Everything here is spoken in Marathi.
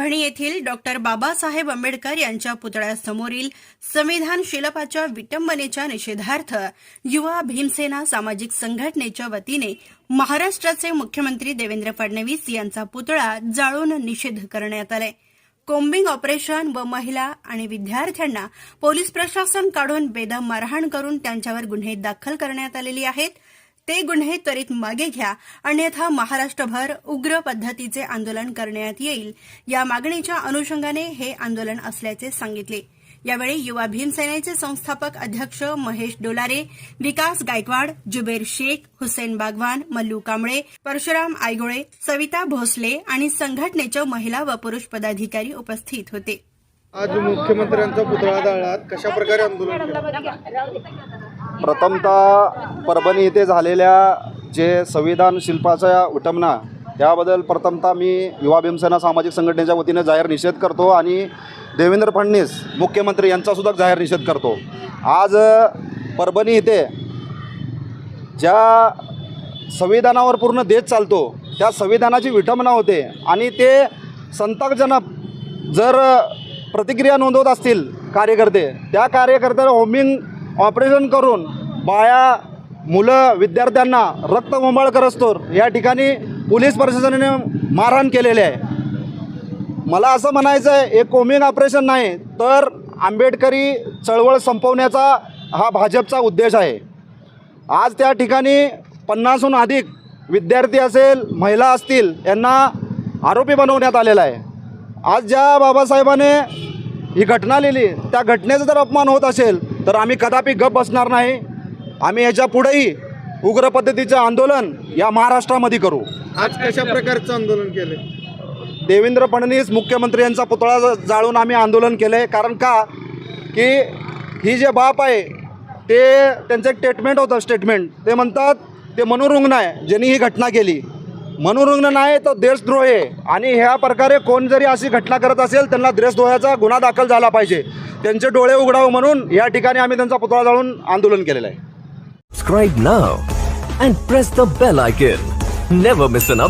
परभणी येथील डॉक्टर बाबासाहेब आंबेडकर यांच्या पुतळ्यासमोरील संविधान शिलपाच्या विटंबनेच्या निषेधार्थ युवा भीमसेना सामाजिक संघटनेच्या वतीने महाराष्ट्राचे मुख्यमंत्री देवेंद्र फडणवीस यांचा पुतळा जाळून निषेध करण्यात आलाय. कोम्बिंग ऑपरेशन व महिला आणि विद्यार्थ्यांना पोलीस प्रशासन काढून बेदम मारहाण करून त्यांच्यावर गुन्हे दाखल करण्यात आलेले आहेत. ते गुन्हे त्वरित मागे घ्या अन्यथा महाराष्ट्रभर उग्र पद्धतीचे आंदोलन करण्यात येईल. या मागणीच्या अनुषंगाने हे आंदोलन असल्याचे सांगितले. यावेळी युवा भीमसेनेचे संस्थापक अध्यक्ष महेश डोलारे विकास गायकवाड जुबेर शेख हुसेन बागवान मल्लू कांबळे परशुराम आयगोळे सविता भोसले आणि संघटनेच्या महिला व पुरुष पदाधिकारी उपस्थित होते. आज मुख्यमंत्र्यांचा पुतळा जाळला कशा प्रकारे आंदोलन प्रथमतः परभणी येथे झालेल्या जे संविधान शिल्पाचा विटंबना त्याबद्दल प्रथमतः मी युवा भीमसेना सामाजिक संघटनेच्या वतीने जाहीर निषेध करतो आणि देवेंद्र फडणवीस मुख्यमंत्री यांचासुद्धा जाहीर निषेध करतो. आज परभणी इथे ज्या संविधानावर पूर्ण देश चालतो त्या संविधानाची विटंबना होते आणि ते संतापजनक जर प्रतिक्रिया नोंदवत असतील कार्यकर्ते त्या कार्यकर्त्याला होमिंग ऑपरेशन करून बाया मुलं विद्यार्थ्यांना रक्तबंबाळ करस्तोर. या ठिकाणी पोलीस प्रशासनाने मारहाण केलेले आहे. मला असं म्हणायचं आहे एक कोमिंग ऑपरेशन नाही तर आंबेडकरी चळवळ संपवण्याचा हा भाजपचा उद्देश आहे. आज त्या ठिकाणी पन्नासहून अधिक विद्यार्थी असेल महिला असतील यांना आरोपी बनवण्यात आलेला आहे. आज ज्या बाबासाहेबाने ही घटना लिहिली त्या घटनेचा जर अपमान होत असेल तर आम्ही कदापि गप बसणार नाही. आम्ही याच्या पुढेही उग्र पद्धतीचं आंदोलन या महाराष्ट्रामध्ये करू. आज कशा प्रकारचं आंदोलन केले देवेंद्र फडणवीस मुख्यमंत्री यांचा पुतळा जाळून आम्ही आंदोलन केलं आहे कारण का? की ही जे बाप आहे ते त्यांचं एक स्टेटमेंट होतं स्टेटमेंट ते म्हणतात ते मनोरुग्ण आहे ज्यांनी ही घटना केली. मनोरुग्ण नाही तो देशद्रोह आहे आणि ह्या प्रकारे कोण जरी अशी घटना करत असेल त्यांना देशद्रोहाचा गुन्हा दाखल झाला पाहिजे त्यांचे डोळे उघडावं म्हणून या ठिकाणी आम्ही त्यांचा पुतळा जाळून आंदोलन केलेलं आहे Subscribe now and press the bell icon. Never miss an.